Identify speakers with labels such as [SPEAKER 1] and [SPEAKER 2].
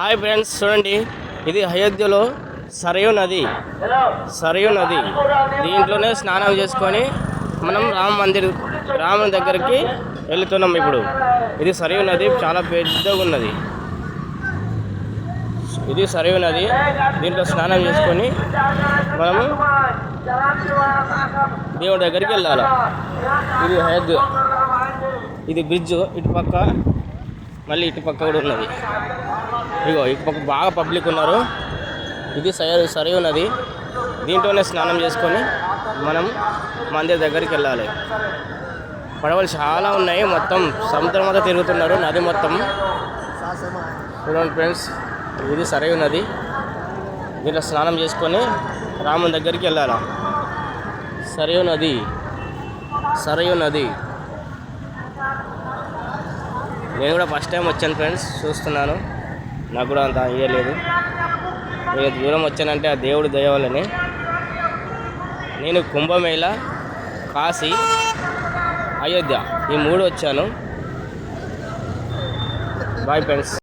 [SPEAKER 1] Hi friends చూడండి. ఇది అయోధ్యలో సరయు నది. సరయు నది. దీంట్లోనే స్నానం చేసుకొని మనం రామ మందిర్ రాముని దగ్గరికి వెళ్తున్నాం ఇప్పుడు. ఇది సరయు నది చాలా పెద్దగా ఉన్నది. ఇది సరయు నది. దీంట్లో స్నానం చేసుకొని మనము దేవుడి దగ్గరికి వెళ్ళాలి. ఇది అయోధ్య. ఇది బ్రిడ్జ్ ఇటు పక్క మళ్ళీ ఇటు పక్క కూడా ఉన్నది. ఇగో ఇటు పక్క బాగా పబ్లిక్ ఉన్నారు. ఇది సరి సరి ఉన్నది. దీంట్లోనే స్నానం చేసుకొని మనం మందిర్ దగ్గరికి వెళ్ళాలి. పడవలు చాలా ఉన్నాయి. మొత్తం సముద్రం అంతా తిరుగుతున్నారు. నది మొత్తం. చూడండి ఫ్రెండ్స్ ఇది సరయు నది దీంట్లో స్నానం చేసుకొని రాముని దగ్గరికి వెళ్ళాలి. సరయు నది సరయు నది నేను కూడా ఫస్ట్ టైం వచ్చాను ఫ్రెండ్స్ చూస్తున్నాను. నాకు కూడా అంత ఐడియా లేదు. నేను దూరం వచ్చానంటే ఆ దేవుడి దయ నేను కుంభమేళ కాశీ అయోధ్య ఈ మూడు వచ్చాను. Bye friends